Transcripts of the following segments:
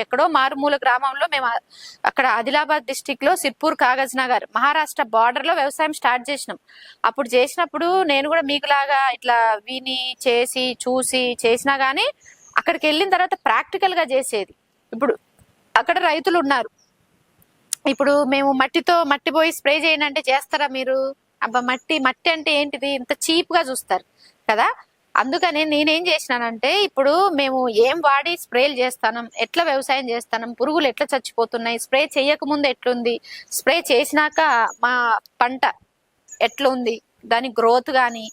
ఇప్పుడు ఎక్కడో మారుమూల గ్రామంలో మేము అక్కడ ఆదిలాబాద్ డిస్టిక్లో సిర్పూర్ కాగజ్ నగర్ మహారాష్ట్ర బార్డర్లో వ్యవసాయం స్టార్ట్ చేసినాం. అప్పుడు చేసినప్పుడు నేను కూడా మీకులాగా ఇట్లా విని చేసి చూసి చేసినా గానీ అక్కడికి వెళ్ళిన తర్వాత ప్రాక్టికల్గా చేసేది. ఇప్పుడు అక్కడ రైతులు ఉన్నారు. ఇప్పుడు మేము మట్టితో మట్టి పోయి స్ప్రే చేయనంటే చేస్తారా మీరు? అబ్బా మట్టి మట్టి అంటే ఏంటిది? ఇంత చీప్గా చూస్తారు కదా? అందుకని నేనేం చేసినానంటే ఇప్పుడు మేము ఏం వాడి స్ప్రేలు చేస్తాను ఎట్లా వ్యవసాయం చేస్తాను పురుగులు ఎట్లా చచ్చిపోతున్నాయి స్ప్రే చేయకముందు ఎట్లుంది స్ప్రే చేసినాక మా పంట ఎట్లుంది దాని గ్రోత్ కానీ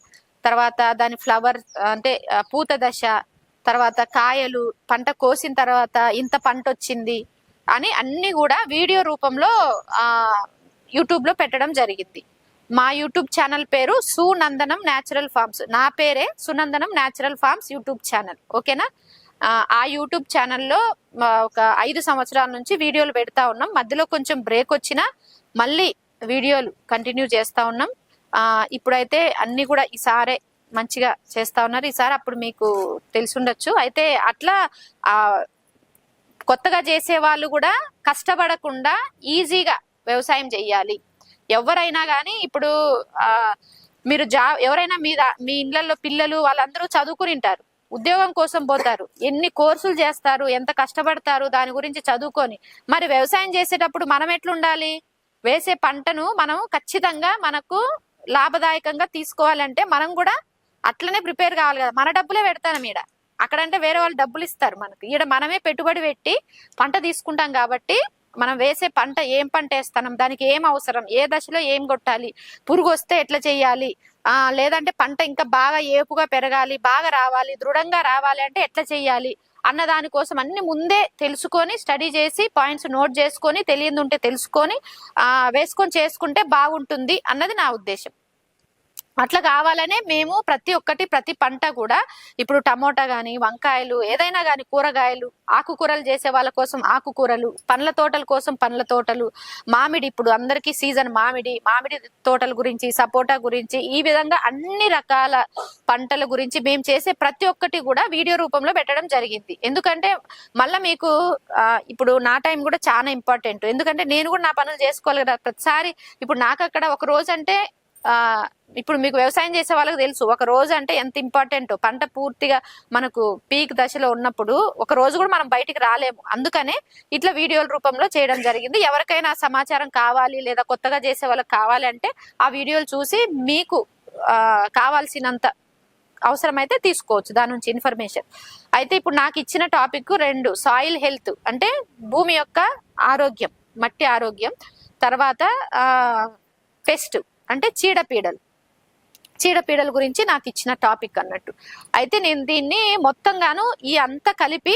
తర్వాత దాని ఫ్లవర్ అంటే పూత దశ తర్వాత కాయలు పంట కోసిన తర్వాత ఇంత పంట వచ్చింది అని అన్ని కూడా వీడియో రూపంలో యూట్యూబ్లో పెట్టడం జరిగింది మా యూట్యూబ్ ఛానల్ పేరు సునందనం న్యాచురల్ ఫార్మ్స్. నా పేరే Sunandanam natural farms YouTube channel. ఓకేనా? ఆ, యూట్యూబ్ ఛానల్లో ఒక ఐదు సంవత్సరాల నుంచి వీడియోలు పెడతా ఉన్నాం. మధ్యలో కొంచెం బ్రేక్ వచ్చినా మళ్ళీ వీడియోలు కంటిన్యూ చేస్తూ ఉన్నాం. ఇప్పుడైతే అన్ని కూడా ఈసారే మంచిగా చేస్తూ ఉన్నారు. ఈసారి అప్పుడు మీకు తెలిసి అయితే అట్లా కొత్తగా చేసే వాళ్ళు కూడా కష్టపడకుండా ఈజీగా వ్యవసాయం చెయ్యాలి. ఎవరైనా కానీ ఇప్పుడు ఆ మీరు జా ఎవరైనా మీ మీ ఇళ్ళలో పిల్లలు వాళ్ళందరూ చదువుకుని ఉంటారు ఉద్యోగం కోసం పోతారు. ఎన్ని కోర్సులు చేస్తారు ఎంత కష్టపడతారు దాని గురించి చదువుకొని. మరి వ్యవసాయం చేసేటప్పుడు మనం ఎట్లుండాలి? వేసే పంటను మనం ఖచ్చితంగా మనకు లాభదాయకంగా తీసుకోవాలంటే మనం కూడా అట్లనే ప్రిపేర్ కావాలి కదా. మన డబ్బులే పెడతాను ఈడ. అక్కడంటే వేరే వాళ్ళు డబ్బులు ఇస్తారు మనకు. ఈడ మనమే పెట్టుబడి పెట్టి పంట తీసుకుంటాం కాబట్టి మనం వేసే పంట ఏం పంట వేస్తున్నాం దానికి ఏం అవసరం? ఏ దశలో ఏం కొట్టాలి? పురుగు వస్తే ఎట్లా చేయాలి? ఆ లేదంటే పంట ఇంకా బాగా ఏపుగా పెరగాలి బాగా రావాలి దృఢంగా రావాలి అంటే ఎట్లా చేయాలి? అన్న దానికోసం అన్ని ముందే తెలుసుకొని స్టడీ చేసి పాయింట్స్ నోట్ చేసుకొని తెలియదు ఉంటే తెలుసుకొని ఆ వేసుకొని చేసుకుంటే బాగుంటుంది అన్నది నా ఉద్దేశం. అట్లా కావాలనే మేము ప్రతి ఒక్కటి ప్రతి పంట కూడా ఇప్పుడు టమోటా కానీ వంకాయలు ఏదైనా కానీ కూరగాయలు ఆకుకూరలు చేసే వాళ్ళ కోసం ఆకుకూరలు పండ్ల తోటల కోసం పండ్ల తోటలు మామిడి ఇప్పుడు అందరికీ సీజన్ మామిడి మామిడి తోటల గురించి సపోటా గురించి ఈ విధంగా అన్ని రకాల పంటల గురించి మేము చేసే ప్రతి ఒక్కటి కూడా వీడియో రూపంలో పెట్టడం జరిగింది. ఎందుకంటే మళ్ళీ మీకు ఇప్పుడు నా టైం కూడా చాలా ఇంపార్టెంట్. ఎందుకంటే నేను కూడా నా పనులు చేసుకోవాలి కదా. ప్రతిసారి ఇప్పుడు నాకు అక్కడ ఒక రోజు అంటే ఇప్పుడు మీకు వ్యవసాయం చేసే వాళ్ళకి తెలుసు ఒక రోజు అంటే ఎంత ఇంపార్టెంట్ పంట పూర్తిగా మనకు పీక్ దశలో ఉన్నప్పుడు ఒక రోజు కూడా మనం బయటికి రాలేము. అందుకనే ఇట్లా వీడియోల రూపంలో చేయడం జరిగింది. ఎవరికైనా సమాచారం కావాలి లేదా కొత్తగా చేసే వాళ్ళకి కావాలి అంటే ఆ వీడియోలు చూసి మీకు కావాల్సినంత అవసరమైతే తీసుకోవచ్చు. దాని నుంచి ఇన్ఫర్మేషన్. అయితే ఇప్పుడు నాకు ఇచ్చిన టాపిక్ రెండు సాయిల్ హెల్త్ అంటే భూమి యొక్క ఆరోగ్యం మట్టి ఆరోగ్యం. తర్వాత పెస్ట్. అంటే చీడపీడలు. చీడపీడల గురించి నాకు ఇచ్చిన టాపిక్ అన్నట్టు. అయితే నేను దీన్ని మొత్తంగాను ఈ అంత కలిపి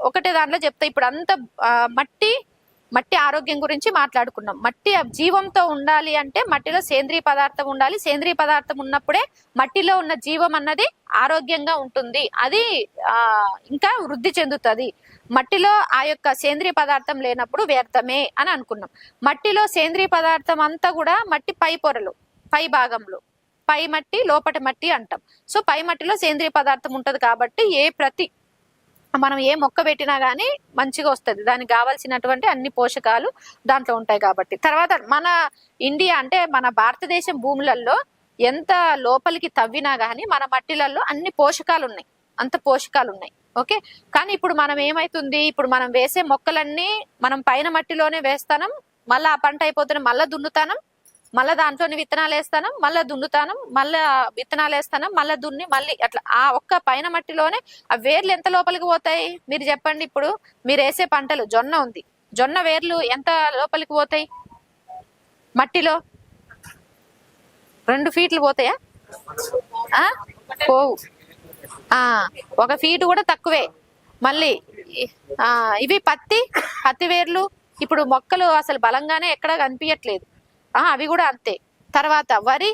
ఒకటే దాంట్లో చెప్తా. ఇప్పుడు అంత ఆ, మట్టి మట్టి ఆరోగ్యం గురించి మాట్లాడుకున్నాం. మట్టి జీవంతో ఉండాలి అంటే మట్టిలో సేంద్రియ పదార్థం ఉండాలి. సేంద్రియ పదార్థం ఉన్నప్పుడే మట్టిలో ఉన్న జీవం అన్నది ఆరోగ్యంగా ఉంటుంది. అది ఆ ఇంకా వృద్ధి చెందుతుంది. మట్టిలో ఆ యొక్క సేంద్రియ పదార్థం లేనప్పుడు వ్యర్థమే అని అనుకున్నాం. మట్టిలో సేంద్రియ పదార్థం అంతా కూడా మట్టి పై పొరలు పై భాగంలో. పై మట్టి లోపటి మట్టి అంటాం. సో పై మట్టిలో సేంద్రియ పదార్థం ఉంటది కాబట్టి ఏ ప్రతి మనం ఏ మొక్క పెట్టినా కానీ మంచిగా వస్తుంది. దానికి కావాల్సినటువంటి అన్ని పోషకాలు దాంట్లో ఉంటాయి కాబట్టి. తర్వాత మన ఇండియా అంటే మన భారతదేశం భూములలో ఎంత లోపలికి తవ్వినా కానీ మన మట్టిలలో అన్ని పోషకాలు ఉన్నాయి అంత పోషకాలు ఉన్నాయి ఓకే? కానీ ఇప్పుడు మనం ఏమైతుంది? ఇప్పుడు మనం వేసే మొక్కలన్నీ మనం పైన మట్టిలోనే వేస్తానం మళ్ళీ ఆ పంట అయిపోతున్నాం మళ్ళీ దున్నుతానం మళ్ళీ దాంట్లోని విత్తనాలు వేస్తాను మళ్ళీ దున్నుతాను మళ్ళీ విత్తనాలు వేస్తాను మళ్ళీ దున్ని మళ్ళీ అట్లా ఆ ఒక్క పైన మట్టిలోనే ఆ వేర్లు ఎంత లోపలికి పోతాయి? మీరు చెప్పండి ఇప్పుడు. మీరు వేసే పంటలు జొన్న ఉంది. జొన్న వేర్లు ఎంత లోపలికి పోతాయి? మట్టిలో రెండు ఫీట్లు పోతాయా? పోవు. ఒక ఫీట్ కూడా తక్కువే. మళ్ళీ ఇవి పత్తి పత్తి వేర్లు. ఇప్పుడు మొక్కలు అసలు బలంగానే ఎక్కడ కనిపించట్లేదు అవి కూడా అంతే. తర్వాత వరి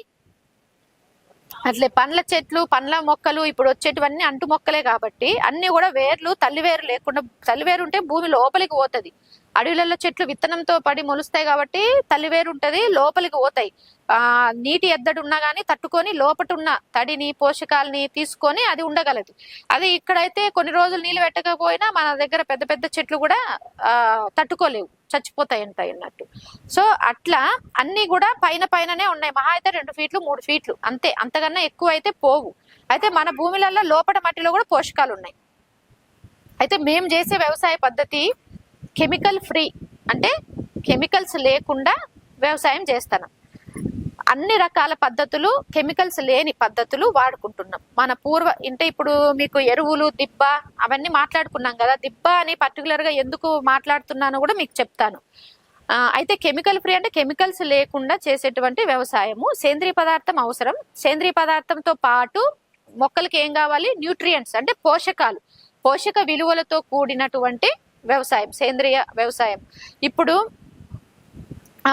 అట్లే పండ్ల చెట్లు పండ్ల మొక్కలు ఇప్పుడు వచ్చేటివన్నీ అంటు మొక్కలే కాబట్టి అన్ని కూడా వేర్లు తల్లి వేరు లేకుండా తల్లి వేరు ఉంటే భూమి లోపలికి పోతుంది. అడవులలో చెట్లు విత్తనంతో పడి మొలుస్తాయి కాబట్టి తల్లివేరు ఉంటుంది లోపలికి పోతాయి. ఆ నీటి ఎద్దడి ఉన్నా గానీ తట్టుకొని లోపట ఉన్న తడిని పోషకాలని తీసుకొని అది ఉండగలదు. అది ఇక్కడైతే కొన్ని రోజులు నీళ్ళు పెట్టకపోయినా మన దగ్గర పెద్ద పెద్ద చెట్లు కూడా ఆ తట్టుకోలేవు. చచ్చిపోతాయి ఉంటాయి అన్నట్టు. సో అట్లా అన్ని కూడా పైన పైననే ఉన్నాయి. మహా అయితే రెండు ఫీట్లు మూడు ఫీట్లు. అంతే. అంతకన్నా ఎక్కువ అయితే పోవు. అయితే మన భూమిలలో లోపల మట్టిలో కూడా పోషకాలు ఉన్నాయి అయితే మేము చేసే వ్యవసాయ పద్ధతి కెమికల్ ఫ్రీ. అంటే కెమికల్స్ లేకుండా వ్యవసాయం చేస్తాను. అన్ని రకాల పద్ధతులు కెమికల్స్ లేని పద్ధతులు వాడుకుంటున్నాం. మన పూర్వ అంటే ఇప్పుడు మీకు ఎరువులు దిబ్బ అవన్నీ మాట్లాడుకున్నాం కదా. దిబ్బ అని పర్టికులర్గా ఎందుకు మాట్లాడుతున్నానో కూడా మీకు చెప్తాను. అయితే కెమికల్ ఫ్రీ అంటే కెమికల్స్ లేకుండా చేసేటువంటి వ్యవసాయము. సేంద్రీయ పదార్థం అవసరం. సేంద్రీయ పదార్థంతో పాటు మొక్కలకి ఏం కావాలి? న్యూట్రియంట్స్ అంటే పోషకాలు. పోషక విలువలతో కూడినటువంటి వ్యవసాయం సేంద్రియ వ్యవసాయం. ఇప్పుడు ఆ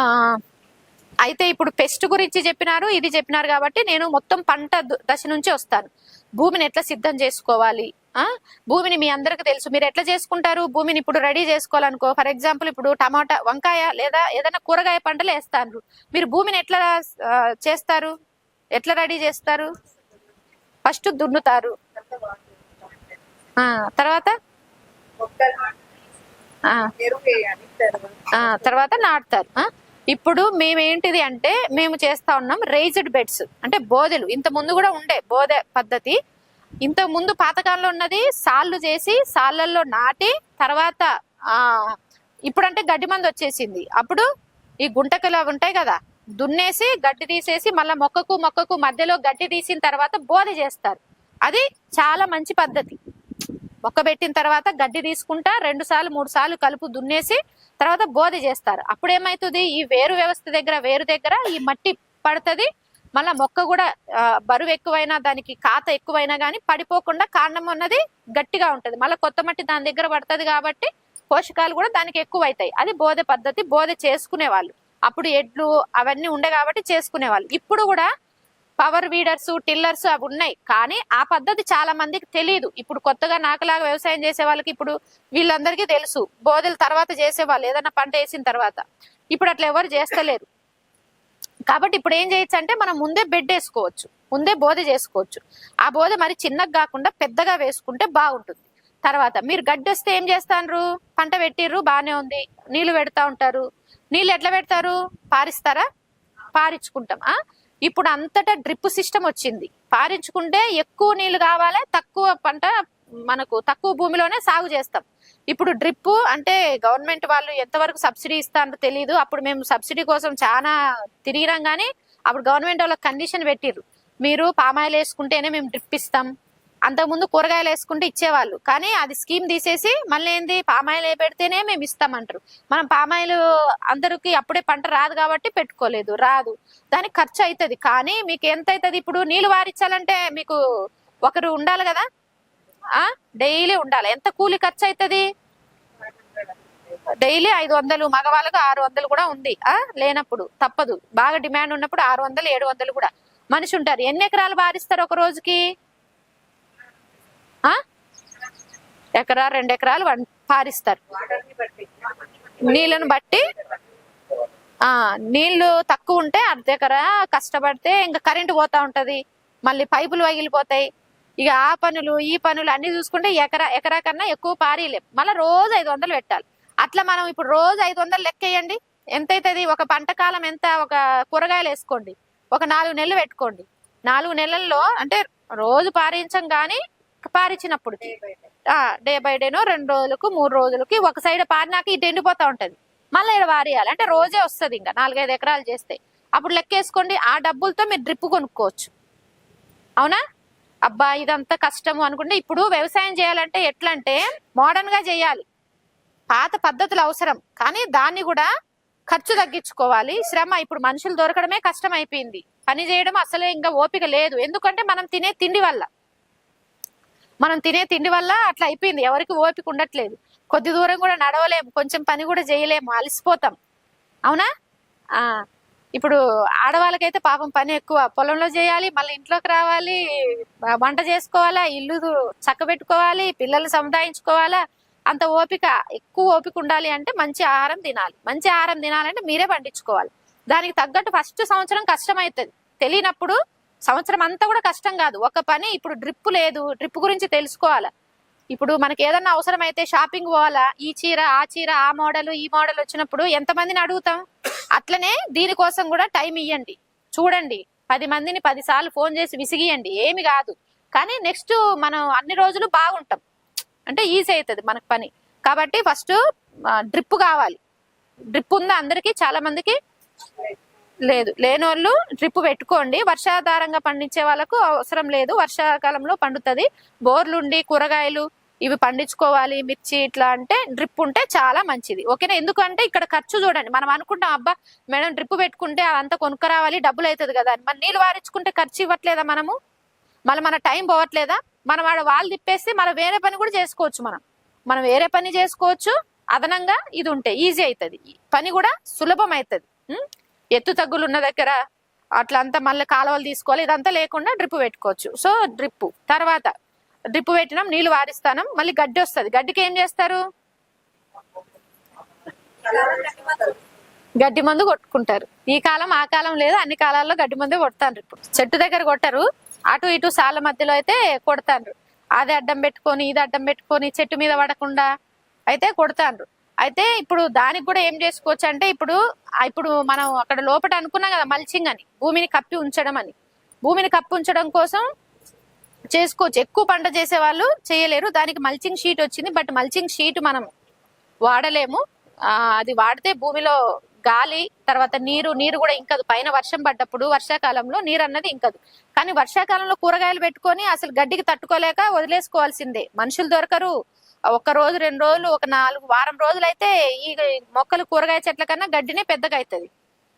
అయితే ఇప్పుడు పెస్ట్ గురించి చెప్పినారు ఇది చెప్పినారు కాబట్టి నేను మొత్తం పంట దశ నుంచి వస్తాను. భూమిని ఎట్లా సిద్ధం చేసుకోవాలి? ఆ? భూమిని మీ అందరికి తెలుసు. మీరు ఎట్లా చేసుకుంటారు? భూమిని ఇప్పుడు రెడీ చేసుకోవాలనుకో ఫర్ ఎగ్జాంపుల్ ఇప్పుడు టమాటా వంకాయ లేదా ఏదైనా కూరగాయ పంటలు వేస్తారు మీరు భూమిని ఎట్లా చేస్తారు? ఎట్లా రెడీ చేస్తారు? ఫస్ట్ దున్నుతారు. తర్వాత? తర్వాత నాటుతారు? ఇప్పుడు మేమేంటిది అంటే మేము చేస్తా ఉన్నాం రేజ్డ్ బెడ్స్ అంటే బోదెలు. ఇంత ముందు కూడా ఉండే బోదె పద్ధతి. ఇంత ముందు పాతకాలంలో ఉన్నది సాళ్ళు చేసి సాళ్ళల్లో నాటి తర్వాత ఇప్పుడంటే గడ్డి మంది వచ్చేసింది. అప్పుడు ఈ గుంటకలు అవి ఉంటాయి కదా దున్నేసి గడ్డి తీసేసి మళ్ళీ మొక్కకు మొక్కకు మధ్యలో గడ్డి తీసిన తర్వాత బోధ చేస్తారు. అది చాలా మంచి పద్ధతి. పెట్టిన తర్వాత గడ్డి తీసుకుంటా రెండు సార్లు మూడు సార్లు కలుపు దున్నేసి తర్వాత బోధ చేస్తారు. అప్పుడు ఏమైతుంది ఈ వేరు వ్యవస్థ దగ్గర వేరు దగ్గర ఈ మట్టి పడుతుంది. మళ్ళా మొక్క కూడా బరువు ఎక్కువైనా దానికి కాత ఎక్కువైనా కానీ పడిపోకుండా కాండం అన్నది గట్టిగా ఉంటది. మళ్ళీ కొత్త మట్టి దాని దగ్గర పడుతుంది కాబట్టి పోషకాలు కూడా దానికి ఎక్కువ అవుతాయి అది బోధ పద్ధతి బోధ చేసుకునే వాళ్ళు అప్పుడు ఎడ్లు అవన్నీ ఉండే కాబట్టి చేసుకునే వాళ్ళు ఇప్పుడు కూడా పవర్ వీడర్స్ టిల్లర్స్ అవి ఉన్నాయి. కానీ ఆ పద్ధతి చాలా మందికి తెలియదు ఇప్పుడు కొత్తగా నాకులాగా వ్యవసాయం చేసే వాళ్ళకి ఇప్పుడు వీళ్ళందరికీ తెలుసు. బోధల తర్వాత చేసే వాళ్ళు ఏదైనా పంట వేసిన తర్వాత. ఇప్పుడు అట్లా ఎవరు చేస్తలేరు. కాబట్టి ఇప్పుడు ఏం చేయొచ్చు అంటే మనం ముందే బెడ్ వేసుకోవచ్చు. ముందే బోధ చేసుకోవచ్చు. ఆ బోధ మరి చిన్నగా కాకుండా పెద్దగా వేసుకుంటే బాగుంటుంది. తర్వాత మీరు గడ్డి వస్తే ఏం చేస్తారు పంట పెట్టిర్రు బాగానే ఉంది. నీళ్ళు పెడతా ఉంటారు. నీళ్ళు ఎట్లా పెడతారు? పారిస్తారా? పారించుకుంటాం ఆ? ఇప్పుడు అంతటా డ్రిప్ సిస్టమ్ వచ్చింది. పారించుకుంటే ఎక్కువ నీళ్ళు కావాలి తక్కువ పంట మనకు తక్కువ భూమిలోనే సాగు చేస్తాం. ఇప్పుడు డ్రిప్ అంటే గవర్నమెంట్ వాళ్ళు ఎంతవరకు సబ్సిడీ ఇస్తారో తెలియదు అప్పుడు మేము సబ్సిడీ కోసం చాలా తిరిగినాం కానీ అప్పుడు గవర్నమెంట్ వాళ్ళకి కండిషన్ పెట్టిర్రు. మీరు పామాయిల్ వేసుకుంటేనే మేము డ్రిప్ ఇస్తాం. అంతకుముందు కూరగాయలు వేసుకుంటే ఇచ్చేవాళ్ళు. కానీ అది స్కీమ్ తీసేసి మళ్ళీ ఏంది? పామాయిల్ ఏ పెడితేనే మేము ఇస్తామంటారు. మనం పామాయిల్ అందరికి అప్పుడే పంట రాదు కాబట్టి పెట్టుకోలేదు. రాదు. దానికి ఖర్చు అవుతుంది కానీ మీకు ఎంత అవుతుంది ఇప్పుడు? నీళ్ళు వారించాలంటే మీకు ఒకరు ఉండాలి కదా? ఆ? డైలీ ఉండాలి. ఎంత కూలి ఖర్చు అవుతుంది డైలీ ఐదు వందలు మగవాళ్ళకు ఆరు వందలు కూడా ఉంది. ఆ? లేనప్పుడు తప్పదు. బాగా డిమాండ్ ఉన్నప్పుడు ఆరు వందలు ఏడు వందలు కూడా. మనిషి ఉంటారు. ఎన్ని ఎకరాలు బారిస్తారు ఒక రోజుకి? ఎకరా రెండు ఎకరాలు వన్- పారిస్తారు. నీళ్ళను బట్టి ఆ నీళ్ళు తక్కువ ఉంటే అర్ధ ఎకరా కష్టపడితే ఇంకా కరెంటు పోతా ఉంటది. మళ్ళీ పైపులు పగిలిపోతాయి. ఇక ఆ పనులు ఈ పనులు అన్ని చూసుకుంటే ఎకరా ఎకరా కన్నా ఎక్కువ పారీలే. మళ్ళీ రోజు ఐదు వందలు పెట్టాలి. అట్లా మనం ఇప్పుడు రోజు ఐదు వందలు లెక్కేయండి. ఎంత అవుతుంది ఒక పంట కాలం ఎంత? ఒక కూరగాయలు వేసుకోండి. ఒక నాలుగు నెలలు పెట్టుకోండి. నాలుగు నెలల్లో అంటే రోజు పారించం కానీ పారించినప్పుడు డే బై డేనో రెండు రోజులకు మూడు రోజులకి ఒక సైడ్ పారినాక ఇటు ఎండిపోతా ఉంటది. మళ్ళీ ఇక్కడ వారియాలి. అంటే రోజే వస్తుంది ఇంకా నాలుగైదు ఎకరాలు చేస్తే. అప్పుడు లెక్కేసుకోండి ఆ డబ్బులతో మీరు డ్రిప్ కొనుక్కోవచ్చు. అవునా? అబ్బా ఇదంతా కష్టము అనుకుంటే ఇప్పుడు వ్యవసాయం చేయాలంటే ఎట్లా అంటే మోడర్న్గా చేయాలి. పాత పద్ధతులు అవసరం. కానీ దాన్ని కూడా ఖర్చు తగ్గించుకోవాలి. శ్రమ ఇప్పుడు మనుషులు దొరకడమే కష్టం అయిపోయింది పని చేయడం అసలే ఇంకా ఓపిక లేదు. ఎందుకంటే మనం తినే తిండి వల్ల. మనం తినే తిండి వల్ల అట్లా అయిపోయింది. ఎవరికి ఓపిక ఉండట్లేదు. కొద్ది దూరం కూడా నడవలేము కొంచెం పని కూడా చేయలేము అలసిపోతాం. అవునా? ఆ ఇప్పుడు ఆడవాళ్ళకైతే పాపం పని ఎక్కువ. పొలంలో చేయాలి మళ్ళీ ఇంట్లోకి రావాలి వంట చేసుకోవాలా ఇల్లు చక్క పెట్టుకోవాలి పిల్లల్ని సముదాయించుకోవాలా. అంత ఓపిక ఎక్కువ ఓపిక ఉండాలి అంటే మంచి ఆహారం తినాలి. మంచి ఆహారం తినాలంటే మీరే పండించుకోవాలి. దానికి తగ్గట్టు ఫస్ట్ సంవత్సరం కష్టం అవుతుంది తెలియనప్పుడు సంవత్సరం అంతా కూడా కష్టం కాదు. ఒక పని ఇప్పుడు డ్రిప్ లేదు డ్రిప్ గురించి తెలుసుకోవాలి? ఇప్పుడు మనకి ఏదన్నా అవసరం అయితే షాపింగ్ పోవాలా? ఈ చీర ఆ చీర ఆ మోడల్ ఈ మోడల్ వచ్చినప్పుడు ఎంతమందిని అడుగుతాం? అట్లనే దీనికోసం కూడా టైం ఇవ్వండి చూడండి. పది మందిని పదిసార్లు ఫోన్ చేసి విసిగియండి. ఏమి కాదు. కానీ నెక్స్ట్ మనం అన్ని రోజులు బాగుంటాం. అంటే ఈజీ అవుతుంది మనకు పని. కాబట్టి ఫస్ట్ డ్రిప్ కావాలి. డ్రిప్ ఉందా అందరికీ? చాలా మందికి లేదు. లేని వాళ్ళు డ్రిప్ పెట్టుకోండి. వర్షాధారంగా పండించే వాళ్ళకు అవసరం లేదు. వర్షాకాలంలో పండుతుంది. బోర్లుండి కూరగాయలు ఇవి పండించుకోవాలి. మిర్చి ఇట్లా అంటే డ్రిప్ ఉంటే చాలా మంచిది. ఓకేనా? ఎందుకంటే ఇక్కడ ఖర్చు చూడండి. మనం అనుకుంటాం అబ్బా మేడం డ్రిప్ పెట్టుకుంటే అదంతా కొనుక్కరావాలి డబ్బులు అవుతుంది కదా అని. మన నీళ్ళు వారించుకుంటే ఖర్చు ఇవ్వట్లేదా మనము? మళ్ళీ మన టైం పోవట్లేదా? మనం వాడు వాళ్ళు తిప్పేస్తే మనం వేరే పని కూడా చేసుకోవచ్చు మనం. మనం వేరే పని చేసుకోవచ్చు. అదనంగా ఇది ఉంటే ఈజీ అవుతుంది. పని కూడా సులభం అవుతుంది. ఎత్తు తగ్గులు ఉన్న దగ్గర అట్లా అంతా మళ్ళీ కాలువలు తీసుకోవాలి. ఇదంతా లేకుండా డ్రిప్ పెట్టుకోవచ్చు. సో డ్రిప్ తర్వాత డ్రిప్ పెట్టినాం నీళ్ళు వారిస్తానం మళ్ళీ గడ్డి వస్తుంది. గడ్డికి ఏం చేస్తారు? గడ్డి మందు కొట్టుకుంటారు. ఈ కాలం ఆ కాలం లేదు. అన్ని కాలాల్లో గడ్డి మందు కొడతారు ఇప్పుడు. చెట్టు దగ్గర కొట్టరు. అటు ఇటు సాల మధ్యలో అయితే కొడతాండ్రు. అది అడ్డం పెట్టుకొని ఇది అడ్డం పెట్టుకొని చెట్టు మీద పడకుండా అయితే కొడతాండ్రు. అయితే ఇప్పుడు దానికి కూడా ఏం చేసుకోవచ్చు అంటే ఇప్పుడు ఇప్పుడు మనం అక్కడ లోపల అనుకున్నాం కదా మల్చింగ్ అని భూమిని కప్పి ఉంచడం అని. భూమిని కప్పి ఉంచడం కోసం చేసుకోవచ్చు. ఎక్కువ పంట చేసే వాళ్ళు చేయలేరు. దానికి మల్చింగ్ షీట్ వచ్చింది. బట్ మల్చింగ్ షీట్ మనం వాడలేము. అది వాడితే భూమిలో గాలి తర్వాత నీరు నీరు కూడా ఇంకదు. పైన వర్షం పడ్డప్పుడు వర్షాకాలంలో నీరు అన్నది ఇంకదు. కానీ వర్షాకాలంలో కూరగాయలు పెట్టుకొని అసలు గడ్డికి తట్టుకోలేక వదిలేసుకోవాల్సిందే. మనుషులు దొరకరు. ఒక రోజు రెండు రోజులు ఒక నాలుగు వారం రోజులు అయితే ఈ మొక్కలు కూరగాయ చెట్ల కన్నా గడ్డినే పెద్దగా అవుతుంది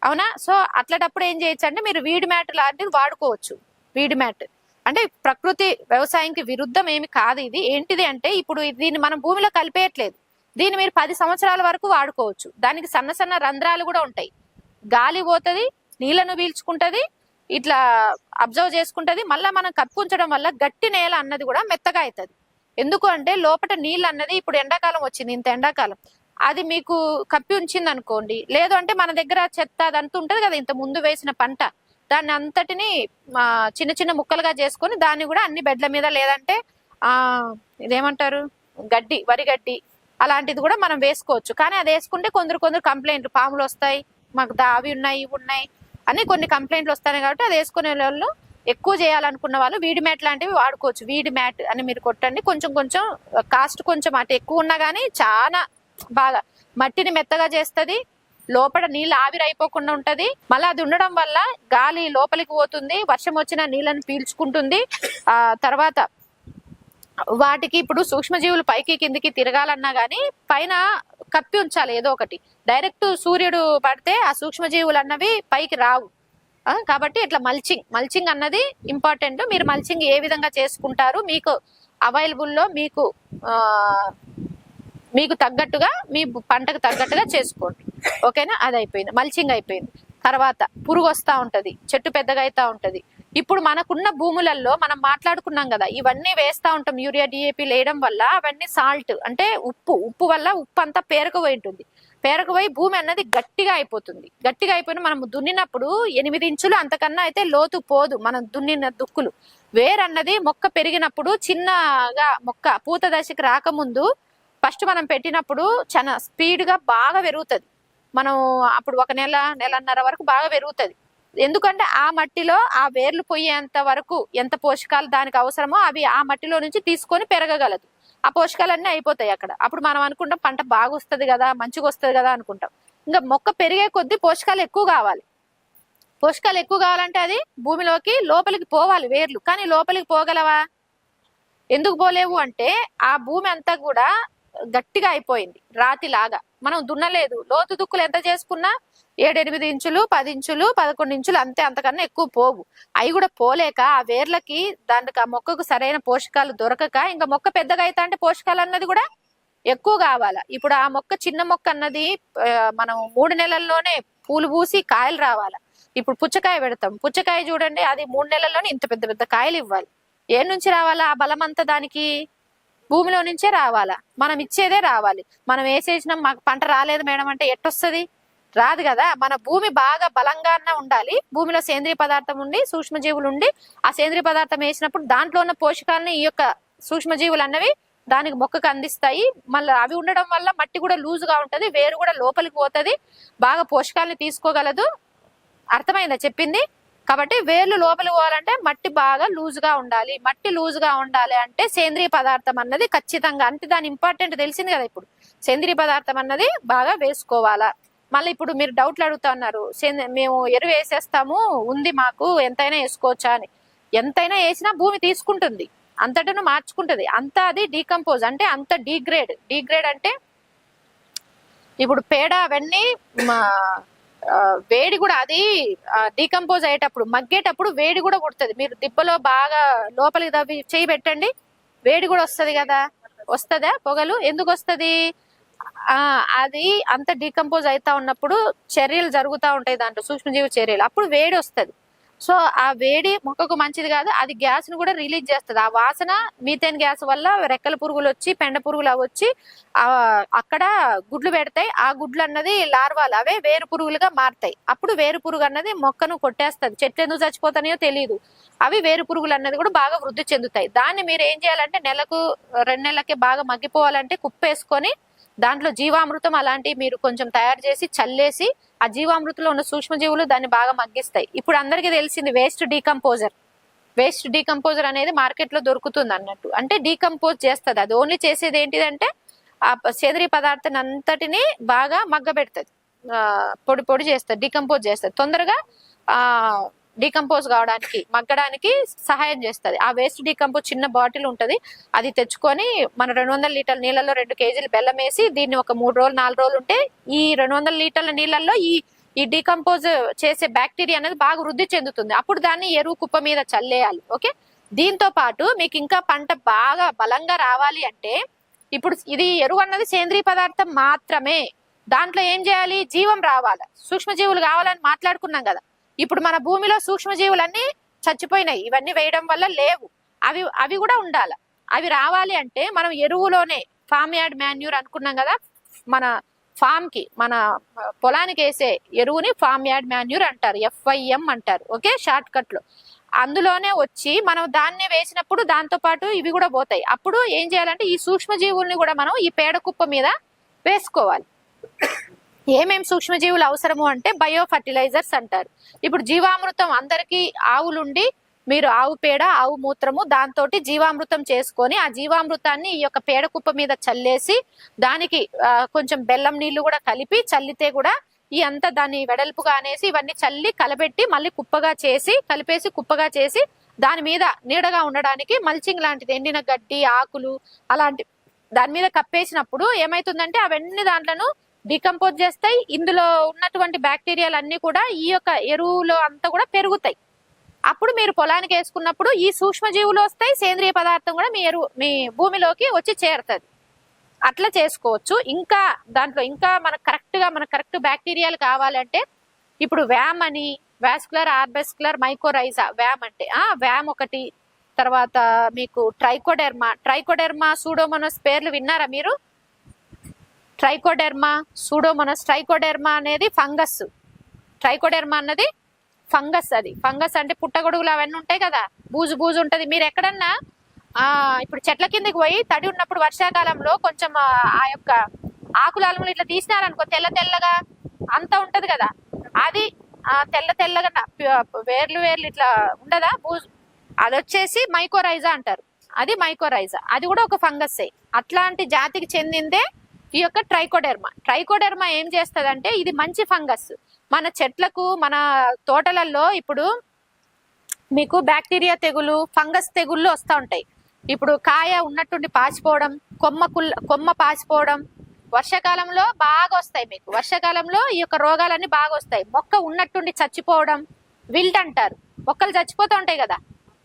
అవునా? సో అట్లాంటప్పుడు ఏం చేయొచ్చు అంటే మీరు వీడి మ్యాట్ లాంటిది వాడుకోవచ్చు. వీడి మ్యాట్. అంటే ప్రకృతి వ్యవసాయంకి విరుద్ధం ఏమి కాదు ఇది. ఏంటిది అంటే ఇప్పుడు దీన్ని మనం భూమిలో కలిపేయట్లేదు. దీన్ని మీరు పది సంవత్సరాల వరకు వాడుకోవచ్చు. దానికి సన్న సన్న రంధ్రాలు కూడా ఉంటాయి. గాలి పోతుంది నీళ్ళను పీల్చుకుంటది ఇట్లా అబ్జర్వ్ చేసుకుంటది. మళ్ళీ మనం కప్పుకుంచడం వల్ల గట్టి నేల అన్నది కూడా మెత్తగా అవుతుంది ఎందుకు అంటే లోపల నీళ్ళు అన్నది ఇప్పుడు ఎండాకాలం వచ్చింది ఇంత ఎండాకాలం. అది మీకు కప్పి ఉంచింది అనుకోండి లేదు అంటే మన దగ్గర చెత్త అదంతా ఉంటది కదా ఇంత ముందు వేసిన పంట. దాన్ని అంతటిని చిన్న చిన్న ముక్కలుగా చేసుకొని దాన్ని కూడా అన్ని బెడ్ల మీద లేదంటే ఆ ఇదేమంటారు? గడ్డి వరి గడ్డి అలాంటిది కూడా మనం వేసుకోవచ్చు. కానీ అది వేసుకుంటే కొందరు కొందరు కంప్లైంట్లు పాములు వస్తాయి మాకు అవి ఉన్నాయి ఇవి ఉన్నాయి అని కొన్ని కంప్లైంట్లు వస్తాయి కాబట్టి అది వేసుకునే వాళ్ళు ఎక్కువ చేయాలనుకున్న వాళ్ళు వీడి మ్యాట్ లాంటివి వాడుకోవచ్చు. వీడి మ్యాట్ అని మీరు కొట్టండి. కొంచెం కొంచెం కాస్ట్ కొంచెం అటు ఎక్కువ ఉన్నా కానీ చాలా బాగా మట్టిని మెత్తగా చేస్తుంది. లోపల నీళ్ళు ఆవిరి అయిపోకుండా ఉంటది. మళ్ళీ అది ఉండడం వల్ల గాలి లోపలికి పోతుంది. వర్షం వచ్చిన నీళ్ళని పీల్చుకుంటుంది. ఆ తర్వాత వాటికి ఇప్పుడు సూక్ష్మజీవులు పైకి కిందికి తిరగాలన్నా కానీ పైన కప్పి ఉంచాలి ఏదో ఒకటి. డైరెక్ట్ సూర్యుడు పడితే ఆ సూక్ష్మజీవులు అన్నవి పైకి రావు. కాబట్టి ఇట్లా మల్చింగ్ మల్చింగ్ అన్నది ఇంపార్టెంట్ మీరు మల్చింగ్ ఏ విధంగా చేసుకుంటారు మీకు అవైలబుల్లో మీకు మీకు తగ్గట్టుగా మీ పంటకు తగ్గట్టుగా చేసుకోండి. ఓకేనా? అది అయిపోయింది. మల్చింగ్ అయిపోయింది. తర్వాత పురుగు వస్తూ ఉంటుంది చెట్టు పెద్దగా అవుతా ఉంటుంది. ఇప్పుడు మనకున్న భూములలో మనం మాట్లాడుకున్నాం కదా ఇవన్నీ వేస్తూ ఉంటాం. యూరియా డిఏపి వేయడం వల్ల అవన్నీ సాల్ట్ అంటే ఉప్పు ఉప్పు వల్ల ఉప్పు అంతా పేరుకుపోయి ఉంటుంది. పేరుకుపోయి భూమి అన్నది గట్టిగా అయిపోతుంది. గట్టిగా అయిపోయిన మనం దున్నినప్పుడు ఎనిమిది ఇంచులు అంతకన్నా అయితే లోతు పోదు. మనం దున్నిన దుక్కులు. వేరన్నది మొక్క పెరిగినప్పుడు చిన్నగా మొక్క పూత దశకి రాకముందు ఫస్ట్ మనం పెట్టినప్పుడు చాలా స్పీడ్గా బాగా పెరుగుతుంది. మనం అప్పుడు ఒక నెల నెలన్నర వరకు బాగా పెరుగుతుంది. ఎందుకంటే ఆ మట్టిలో ఆ వేర్లు పోయేంత వరకు ఎంత పోషకాలు దానికి అవసరమో అవి ఆ మట్టిలో నుంచి తీసుకొని పెరగగలదు. ఆ పోషకాలన్నీ అయిపోతాయి అక్కడ. అప్పుడు మనం అనుకుంటాం పంట బాగా వస్తుంది కదా మంచిగా వస్తుంది కదా అనుకుంటాం. ఇంకా మొక్క పెరిగే కొద్దీ పోషకాలు ఎక్కువ కావాలి. పోషకాలు ఎక్కువ కావాలంటే అది భూమిలోకి లోపలికి పోవాలి వేర్లు. కానీ లోపలికి పోగలవా? ఎందుకు పోలేవు అంటే ఆ భూమి అంతా కూడా గట్టిగా అయిపోయింది రాతి లాగా మనం దున్నలేదు. లోతు దుక్కులు ఎంత చేసుకున్నా ఏడెనిమిది ఇంచులు పది ఇంచులు పదకొండు ఇంచులు అంతే అంతకన్నా ఎక్కువ పోవు. అవి కూడా పోలేక ఆ వేర్లకి దానికి ఆ మొక్కకు సరైన పోషకాలు దొరకక ఇంకా మొక్క పెద్దగా అవుతా అంటే పోషకాలు అన్నది కూడా ఎక్కువ కావాలా. ఇప్పుడు ఆ మొక్క చిన్న మొక్క అన్నది మనం మూడు నెలల్లోనే పూలు పూసి కాయలు రావాలా. ఇప్పుడు పుచ్చకాయ పెడతాం. పుచ్చకాయ చూడండి అది మూడు నెలల్లోనే ఇంత పెద్ద పెద్ద కాయలు ఇవ్వాలి. ఏ నుంచి రావాలా ఆ బలం అంతా దానికి? భూమిలో నుంచే రావాలా? మనం ఇచ్చేదే రావాలి. మనం వేసేసినాం మాకు పంట రాలేదు మేడం అంటే ఎట్టొస్తుంది? రాదు కదా. మన భూమి బాగా బలంగానే ఉండాలి. భూమిలో సేంద్రియ పదార్థం ఉండి సూక్ష్మజీవులు ఉండి ఆ సేంద్రియ పదార్థం వేసినప్పుడు దాంట్లో ఉన్న పోషకాలని ఈ యొక్క సూక్ష్మజీవులు అన్నవి దానికి మొక్కకు అందిస్తాయి. మళ్ళీ అవి ఉండడం వల్ల మట్టి కూడా లూజుగా ఉంటుంది ఉంటది వేరు కూడా లోపలికి పోతది బాగా పోషకాలని తీసుకోగలదు. అర్థమైందా చెప్పింది? కాబట్టి వేర్లు లోపలికి పోవాలంటే మట్టి బాగా లూజ్గా ఉండాలి. మట్టి లూజ్గా ఉండాలి అంటే సేంద్రియ పదార్థం అన్నది ఖచ్చితంగా అంటే దాని ఇంపార్టెంట్ తెలిసింది కదా ఇప్పుడు. సేంద్రియ పదార్థం అన్నది బాగా వేసుకోవాలా. మళ్ళీ ఇప్పుడు మీరు డౌట్లు అడుగుతా ఉన్నారు సేంద్రి- మేము ఎరువు వేసేస్తాము ఉంది మాకు ఎంతైనా వేసుకోవచ్చా అని. ఎంతైనా వేసినా భూమి తీసుకుంటుంది. అంతటను మార్చుకుంటుంది. అంత అది డీకంపోజ్ అంటే అంత డీగ్రేడ్ డీగ్రేడ్ అంటే ఇప్పుడు పేడ అవన్నీ మా- వేడి కూడా అది డీకంపోజ్ అయ్యేటప్పుడు మగ్గేటప్పుడు వేడి కూడా కొడుతుంది మీరు దిబ్బలో బాగా లోపలికి తవ్వి చేయి పెట్టండి వేడి కూడా వస్తుంది కదా. వస్తుందా పొగలు? ఎందుకు వస్తుంది? అది అంత డీకంపోజ్ అవుతా ఉన్నప్పుడు చర్యలు జరుగుతూ ఉంటాయి దాంట్లో సూక్ష్మజీవి చర్యలు. అప్పుడు వేడి వస్తది. సో ఆ వేడి మొక్కకు మంచిది కాదు అది గ్యాస్ను కూడా రిలీజ్ చేస్తుంది. ఆ వాసన మీథేన్ గ్యాస్ వల్ల రెక్కల పురుగులు వచ్చి పెండ పురుగులు అవి వచ్చి అక్కడ గుడ్లు పెడతాయి. ఆ గుడ్లు అన్నది లార్వాలు అవే వేరు పురుగులుగా మారుతాయి. అప్పుడు వేరు పురుగు అన్నది మొక్కను కొట్టేస్తుంది. చెట్లు ఎందుకు చచ్చిపోతాయో తెలియదు అవి వేరు పురుగులు అన్నది కూడా బాగా వృద్ధి చెందుతాయి. దాన్ని మీరు ఏం చేయాలంటే నెలకు రెండు నెలలకి బాగా మగ్గిపోవాలంటే కుప్పేసుకొని దాంట్లో జీవామృతం అలాంటివి మీరు కొంచెం తయారు చేసి చల్లేసి ఆ జీవామృతంలో ఉన్న సూక్ష్మజీవులు దాన్ని బాగా మగ్గిస్తాయి. ఇప్పుడు అందరికీ తెలిసింది వేస్ట్ డీకంపోజర్ వేస్ట్ డీకంపోజర్ అనేది మార్కెట్లో దొరుకుతుంది అన్నట్టు. అంటే డీకంపోజ్ చేస్తుంది. అది ఓన్లీ చేసేది ఏంటిదంటే ఆ ప- సేంద్రియ పదార్థాన్ని అంతటిని బాగా మగ్గబెడుతుంది. పొడి పొడి చేస్తుంది డీకంపోజ్ చేస్తుంది. తొందరగా ఆ డీకంపోజ్ కావడానికి మగ్గడానికి సహాయం చేస్తుంది. ఆ వేస్ట్ డీకంపోజ్ చిన్న బాటిల్ ఉంటుంది అది తెచ్చుకొని మన రెండు వందల లీటర్ల నీళ్ళలో రెండు కేజీలు బెల్లం వేసి దీన్ని ఒక మూడు రోజులు నాలుగు రోజులు ఉంటే ఈ రెండు వందల లీటర్ల నీళ్ళల్లో ఈ ఈ డీకంపోజ్ చేసే బ్యాక్టీరియా అనేది బాగా వృద్ధి చెందుతుంది. అప్పుడు దాన్ని ఎరువు కుప్ప మీద చల్లేయాలి ఓకే? దీంతో పాటు మీకు ఇంకా పంట బాగా బలంగా రావాలి అంటే ఇప్పుడు ఇది ఎరువు అన్నది సేంద్రియ పదార్థం మాత్రమే. దాంట్లో ఏం చేయాలి? జీవం రావాలి. సూక్ష్మజీవులు కావాలని మాట్లాడుకున్నాం కదా. ఇప్పుడు మన భూమిలో సూక్ష్మజీవులన్నీ చచ్చిపోయినాయి. ఇవన్నీ వేయడం వల్ల లేవు. అవి అవి కూడా ఉండాలి. అవి రావాలి అంటే మనం ఎరువులోనే ఫామ్ యార్డ్ మాన్యూర్ అనుకున్నాం కదా మన ఫామ్కి మన పొలానికి వేసే ఎరువుని ఫామ్ యార్డ్ మాన్యూర్ అంటారు. ఎఫ్ఐఎం అంటారు. ఓకే? షార్ట్ కట్లో. అందులోనే వచ్చి మనం దాన్ని వేసినప్పుడు దాంతో పాటు ఇవి కూడా పోతాయి. అప్పుడు ఏం చేయాలంటే ఈ సూక్ష్మజీవుల్ని కూడా మనం ఈ పేడ కుప్ప మీద వేసుకోవాలి. ఏమేమి సూక్ష్మజీవులు అవసరము అంటే బయో ఫర్టిలైజర్స్ అంటారు. ఇప్పుడు జీవామృతం అందరికీ ఆవులుండి మీరు ఆవు పేడ ఆవు మూత్రము దాంతో జీవామృతం చేసుకొని ఆ జీవామృతాన్ని ఈ యొక్క పేడ కుప్ప మీద చల్లేసి దానికి కొంచెం బెల్లం నీళ్ళు కూడా కలిపి చల్లితే కూడా ఈ అంతా దాన్ని వెడల్పుగా అనేసి ఇవన్నీ చల్లి కలబెట్టి మళ్ళీ కుప్పగా చేసి కలిపేసి కుప్పగా చేసి దాని మీద నీడగా ఉండడానికి మల్చింగ్ లాంటిది ఎండిన గడ్డి ఆకులు అలాంటి దాని మీద కప్పేసినప్పుడు ఏమైతుందంటే అవన్నీ దాంట్లను డికంపోజ్ చేస్తాయి. ఇందులో ఉన్నటువంటి బ్యాక్టీరియాలు అన్ని కూడా ఈ యొక్క ఎరువులో అంతా కూడా పెరుగుతాయి. అప్పుడు మీరు పొలానికి వేసుకున్నప్పుడు ఈ సూక్ష్మజీవులు వస్తాయి సేంద్రియ పదార్థం కూడా మీ ఎరువు మీ భూమిలోకి వచ్చి చేరుతుంది. అట్లా చేసుకోవచ్చు. ఇంకా దాంట్లో ఇంకా మనకు కరెక్ట్గా మనకు కరెక్ట్ బ్యాక్టీరియాలు కావాలంటే ఇప్పుడు వ్యామ్ అని వాస్కులర్ ఆర్బెస్కులర్ మైకోరైజా వ్యామ్ అంటే ఆ వ్యామ్ ఒకటి తర్వాత మీకు ట్రైకోడెర్మా ట్రైకోడెర్మా సూడోమోనస్ పేర్లు విన్నారా మీరు? ట్రైకోడెర్మా సూడోమోనస్ ట్రైకోడెర్మా అనేది ఫంగస్. ట్రైకోడెర్మా అన్నది ఫంగస్ అది. ఫంగస్ అంటే పుట్టగొడుగులు అవన్నీ ఉంటాయి కదా. బూజు బూజు ఉంటుంది. మీరు ఎక్కడన్నా ఆ ఇప్పుడు చెట్ల కిందకి పోయి తడి ఉన్నప్పుడు వర్షాకాలంలో కొంచెం ఆ యొక్క ఆకులు అలములు ఇట్లా తీసినారనుకో తెల్ల తెల్లగా అంతా ఉంటది కదా. అది ఆ తెల్ల తెల్లగా వేర్లు వేర్లు ఇట్లా ఉండదా బూజు? అది వచ్చేసి మైకోరైజా అంటారు. అది మైకోరైజా. అది కూడా ఒక ఫంగస్. అట్లాంటి జాతికి చెందిందే ఈ యొక్క ట్రైకోడెర్మా. ట్రైకోడెర్మా ఏం చేస్తుందంటే ఇది మంచి ఫంగస్. మన చెట్లకు మన తోటలలో ఇప్పుడు మీకు బ్యాక్టీరియా తెగులు ఫంగస్ తెగుళ్ళు వస్తూ ఉంటాయి. ఇప్పుడు కాయ ఉన్నట్టుండి పాచిపోవడం కొమ్మ కుల్ కొమ్మ పాచిపోవడం వర్షాకాలంలో బాగా వస్తాయి మీకు. వర్షాకాలంలో ఈ యొక్క రోగాలన్నీ బాగా వస్తాయి. మొక్క ఉన్నట్టుండి చచ్చిపోవడం విల్ట్ అంటారు. మొక్కలు చచ్చిపోతూ ఉంటాయి కదా.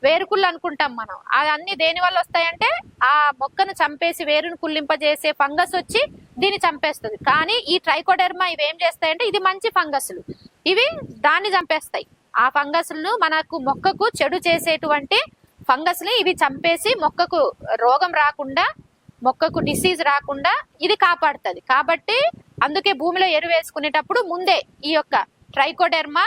వేరుకుళ్ళు అనుకుంటాం మనం. అవన్నీ దేని వల్ల వస్తాయంటే ఆ మొక్కను చంపేసి వేరును కుళ్ళింపజేసే ఫంగస్ వచ్చి దీన్ని చంపేస్తుంది. కానీ ఈ ట్రైకోడెర్మా ఇవి ఏం చేస్తాయంటే ఇది మంచి ఫంగస్లు. ఇవి దాన్ని చంపేస్తాయి. ఆ ఫంగస్లను మనకు మొక్కకు చెడు చేసేటువంటి ఫంగస్ని ఇవి చంపేసి మొక్కకు రోగం రాకుండా మొక్కకు డిసీజ్ రాకుండా ఇది కాపాడుతుంది. కాబట్టి అందుకే భూమిలో ఎరువు వేసుకునేటప్పుడు ముందే ఈ యొక్క ట్రైకోడెర్మా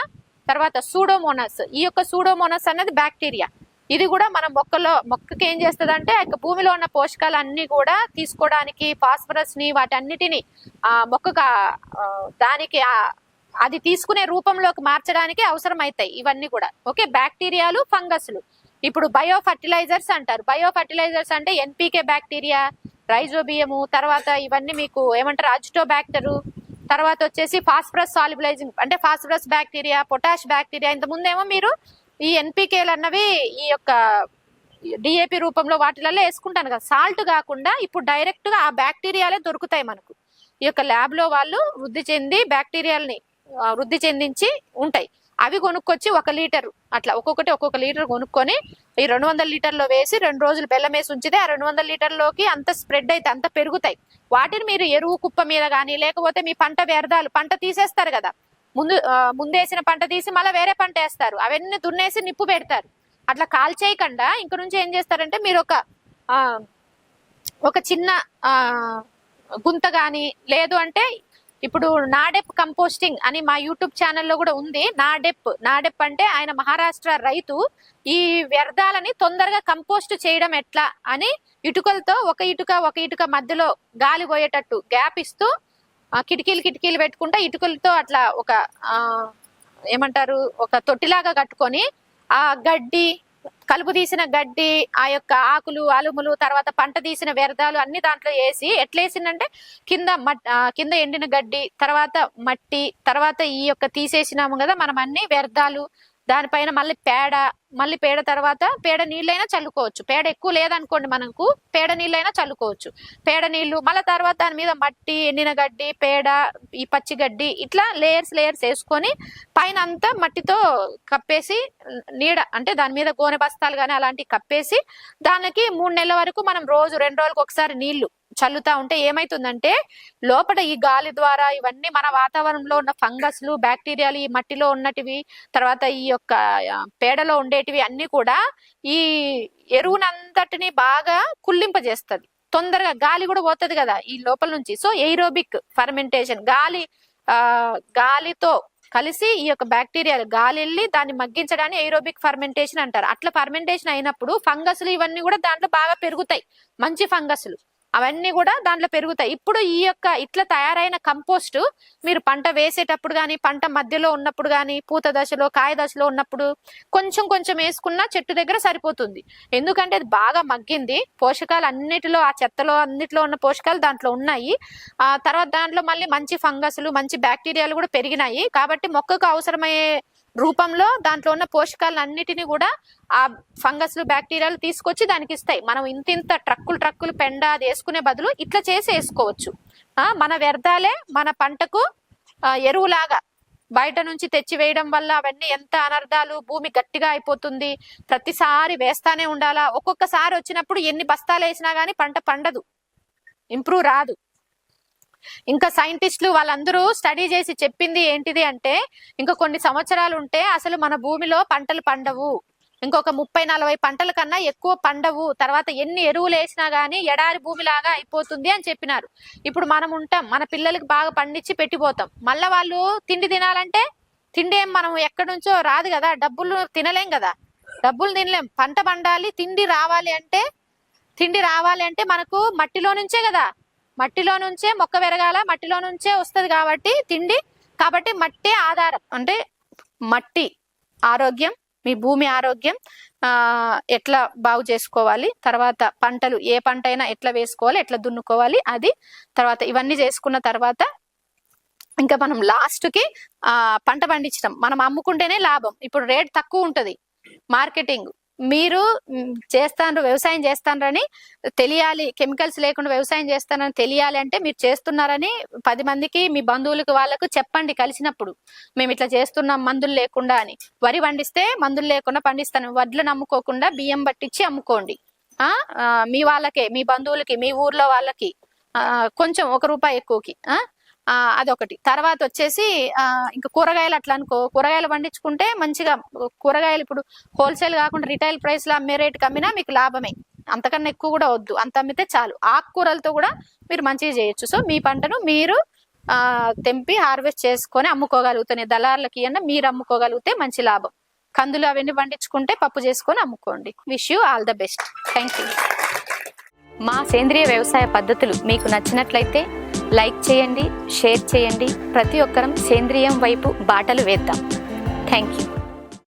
తర్వాత సూడోమోనస్. ఈ యొక్క సూడోమోనస్ అనేది బ్యాక్టీరియా. ఇది కూడా మన మొక్కలో మొక్కకి ఏం చేస్తుంది అంటే భూమిలో ఉన్న పోషకాలు అన్ని కూడా తీసుకోవడానికి ఫాస్ఫరస్ని వాటన్నిటిని ఆ మొక్కకు దానికి అది తీసుకునే రూపంలోకి మార్చడానికి అవసరమైతాయి ఇవన్నీ కూడా. ఓకే బ్యాక్టీరియాలు ఫంగస్లు. ఇప్పుడు బయో ఫర్టిలైజర్స్ అంటారు. బయో ఫర్టిలైజర్స్ అంటే ఎన్పికే బ్యాక్టీరియా రైజోబియము తర్వాత ఇవన్నీ మీకు ఏమంటారు అజిటోబ్యాక్టరు తర్వాత వచ్చేసి ఫాస్ఫరస్ సాలిబులైజింగ్ అంటే ఫాస్ఫరస్ బ్యాక్టీరియా పొటాష్ బ్యాక్టీరియా ఇంత ముందేమో మీరు ఈ ఎన్పికేలు అన్నవి ఈ యొక్క డిఏపి రూపంలో వాటిలలో వేసుకుంటాను కదా. సాల్ట్ కాకుండా ఇప్పుడు డైరెక్ట్గా ఆ బ్యాక్టీరియాలే దొరుకుతాయి మనకు. ఈ యొక్క ల్యాబ్లో వాళ్ళు వృద్ధి చెంది బ్యాక్టీరియాలని వృద్ధి చెందించి ఉంటాయి. అవి కొనుక్కొచ్చి ఒక లీటర్ అట్లా ఒక్కొక్కటి ఒక్కొక్క లీటర్ కొనుక్కొని ఈ రెండు వందల లీటర్లో వేసి రెండు రోజులు బెల్లం వేసి ఉంచితే ఆ రెండు వందల లీటర్లోకి అంత స్ప్రెడ్ అయితే అంత పెరుగుతాయి. వాటిని మీరు ఎరువు కుప్ప మీద కానీ లేకపోతే మీ పంట వ్యర్థాలు పంట తీసేస్తారు కదా. ముందు ముందేసిన పంట తీసి మళ్ళీ వేరే పంట వేస్తారు. అవన్నీ దున్నేసి నిప్పు పెడతారు. అట్లా కాల్చేయకుండా ఇంక నుంచి ఏం చేస్తారంటే మీరు ఒక ఒక చిన్న గుంత గాని లేదు అంటే ఇప్పుడు నాడెప్ కంపోస్టింగ్ అని మా యూట్యూబ్ ఛానల్లో కూడా ఉంది. నాడెప్ నాడెప్ అంటే ఆయన మహారాష్ట్ర రైతు ఈ వ్యర్థాలని తొందరగా కంపోస్ట్ చేయడం ఎట్లా అని ఇటుకలతో ఒక ఇటుక ఒక ఇటుక మధ్యలో గాలి పోయేటట్టు గ్యాప్ ఇస్తూ కిటికీలు కిటికీలు పెట్టుకుంటా ఇటుకలతో అట్లా ఒక ఏమంటారు ఒక తొట్టిలాగా కట్టుకొని ఆ గడ్డి కలుపు తీసిన గడ్డి ఆ యొక్క ఆకులు అలుములు తర్వాత పంట తీసిన వ్యర్థాలు అన్ని దాంట్లో వేసి ఎట్లేసిందంటే కింద మట్ కింద ఎండిన గడ్డి తర్వాత మట్టి తర్వాత ఈ యొక్క తీసేసినాము కదా మనం అన్ని వ్యర్థాలు దానిపైన మళ్ళీ పేడ మళ్ళీ పేడ తర్వాత పేడ నీళ్ళైనా చల్లుకోవచ్చు. పేడ ఎక్కువ లేదనుకోండి మనకు పేడ నీళ్ళైనా చల్లుకోవచ్చు. పేడ నీళ్ళు మళ్ళీ తర్వాత దాని మీద మట్టి ఎండిన గడ్డి పేడ ఈ పచ్చి గడ్డి ఇట్లా లేయర్స్ లేయర్స్ వేసుకొని పైన అంతా మట్టితో కప్పేసి నీడ అంటే దాని మీద గోనె బస్తాలు కానీ అలాంటివి కప్పేసి దానికి మూడు నెలల వరకు మనం రోజు రెండు రోజులకు ఒకసారి నీళ్ళు చల్లుతా ఉంటే ఏమైతుందంటే లోపల ఈ గాలి ద్వారా ఇవన్నీ మన వాతావరణంలో ఉన్న ఫంగస్లు బ్యాక్టీరియాలు ఈ మట్టిలో ఉన్నటివి తర్వాత ఈ యొక్క పేడలో ఉండేటివి అన్ని కూడా ఈ ఎరువునంతటిని బాగా కుళ్ళింపజేస్తది. తొందరగా గాలి కూడా పోతది కదా ఈ లోపల నుంచి. సో ఎయిరోబిక్ ఫర్మెంటేషన్ గాలి ఆ గాలితో కలిసి ఈ యొక్క బ్యాక్టీరియా గాలి వెళ్ళి దాన్ని మగ్గించడాన్ని ఎయిరోబిక్ ఫర్మెంటేషన్ అంటారు. అట్లా ఫర్మెంటేషన్ అయినప్పుడు ఫంగస్లు ఇవన్నీ కూడా దాంట్లో బాగా పెరుగుతాయి. మంచి ఫంగస్లు. అవన్నీ కూడా దాంట్లో పెరుగుతాయి. ఇప్పుడు ఈ యొక్క ఇట్లా తయారైన కంపోస్ట్ మీరు పంట వేసేటప్పుడు కానీ పంట మధ్యలో ఉన్నప్పుడు కానీ పూత దశలో కాయ దశలో ఉన్నప్పుడు కొంచెం కొంచెం వేసుకున్నా చెట్టు దగ్గర సరిపోతుంది. ఎందుకంటే అది బాగా మగ్గింది. పోషకాలు అన్నిటిలో ఆ చెత్తలో అన్నిటిలో ఉన్న పోషకాలు దాంట్లో ఉన్నాయి. ఆ తర్వాత దాంట్లో మళ్ళీ మంచి ఫంగస్లు మంచి బ్యాక్టీరియాలు కూడా పెరిగినాయి. కాబట్టి మొక్కకు అవసరమయ్యే రూపంలో దాంట్లో ఉన్న పోషకాలన్నిటిని కూడా ఆ ఫంగస్లు బ్యాక్టీరియాలు తీసుకొచ్చి దానికి ఇస్తాయి. మనం ఇంత ఇంత ట్రక్కులు ట్రక్కులు పెండ అది వేసుకునే బదులు ఇట్లా చేసి వేసుకోవచ్చు. మన వ్యర్థాలే మన పంటకు ఎరువులాగా బయట నుంచి తెచ్చి వేయడం వల్ల అవన్నీ ఎంత అనర్థాలు భూమి గట్టిగా అయిపోతుంది ప్రతిసారి వేస్తానే ఉండాలా? ఒక్కొక్కసారి వచ్చినప్పుడు ఎన్ని బస్తాలు వేసినా కానీ పంట పండదు. ఇంప్రూవ్ రాదు. ఇంకా సైంటిస్టులు వాళ్ళందరూ స్టడీ చేసి చెప్పింది ఏంటిది అంటే ఇంకా కొన్ని సంవత్సరాలు ఉంటే అసలు మన భూమిలో పంటలు పండవు. ఇంకొక ముప్పై నలభై పంటల కన్నా ఎక్కువ పండవు. తర్వాత ఎన్ని ఎరువులు వేసినా గానీ ఎడారి భూమిలాగా అయిపోతుంది అని చెప్పినారు. ఇప్పుడు మనం ఉంటాం మన పిల్లలకి బాగా పండించి పెట్టిపోతాం. మళ్ళీ వాళ్ళు తిండి తినాలంటే తిండి ఏం మనం ఎక్కడి నుంచో రాదు కదా డబ్బులు తినలేం కదా. డబ్బులు తినలేం. పంట పండాలి తిండి రావాలి అంటే తిండి రావాలి అంటే మనకు మట్టిలో నుంచే కదా. మట్టిలో నుంచే మొక్క పెరగాల మట్టిలో నుంచే వస్తుంది కాబట్టి తిండి. కాబట్టి మట్టి ఆధారం అంటే మట్టి ఆరోగ్యం మీ భూమి ఆరోగ్యం ఎట్లా బాగు చేసుకోవాలి తర్వాత పంటలు ఏ పంట అయినా ఎట్లా వేసుకోవాలి ఎట్లా దున్నుకోవాలి అది తర్వాత ఇవన్నీ చేసుకున్న తర్వాత ఇంకా మనం లాస్ట్కి ఆ పంట పండించడం మనం అమ్ముకుంటేనే లాభం. ఇప్పుడు రేట్ తక్కువ ఉంటుంది. మార్కెటింగ్ మీరు చేస్తాను వ్యవసాయం చేస్తానని తెలియాలి. కెమికల్స్ లేకుండా వ్యవసాయం చేస్తానని తెలియాలి అంటే మీరు చేస్తున్నారని పది మందికి మీ బంధువులకు వాళ్ళకు చెప్పండి కలిసినప్పుడు. మేము ఇట్లా చేస్తున్నాం మందులు లేకుండా అని. వరి పండిస్తే మందులు లేకుండా పండిస్తాను. వడ్లు నమ్ముకోకుండా బియ్యం పట్టించి అమ్ముకోండి. ఆ మీ వాళ్ళకే మీ బంధువులకి మీ ఊర్లో వాళ్ళకి. కొంచెం ఒక రూపాయి ఎక్కువకి. ఆ, అదొకటి. తర్వాత వచ్చేసి ఇంకా కూరగాయలు అట్లా అనుకో. కూరగాయలు పండించుకుంటే మంచిగా కూరగాయలు ఇప్పుడు హోల్సేల్ కాకుండా రిటైల్ ప్రైస్లో అమ్మే రేటుకి అమ్మినా మీకు లాభమే. అంతకన్నా ఎక్కువ కూడా వద్దు. అంత అమ్మితే చాలు. ఆకుకూరలతో కూడా మీరు మంచిగా చేయొచ్చు. సో మీ పంటను మీరు తెంపి హార్వెస్ట్ చేసుకొని అమ్ముకోగలుగుతాయి దళార్లకి అన్న మీరు అమ్ముకోగలిగితే మంచి లాభం. కందులు అవన్నీ పండించుకుంటే పప్పు చేసుకొని అమ్ముకోండి. Wish you all the best thank you మా సేంద్రియ వ్యవసాయ పద్ధతులు మీకు నచ్చినట్లయితే లైక్ చేయండి షేర్ చేయండి. ప్రతి ఒక్కరం సేంద్రియం వైపు బాటలు వేద్దాం. Thank you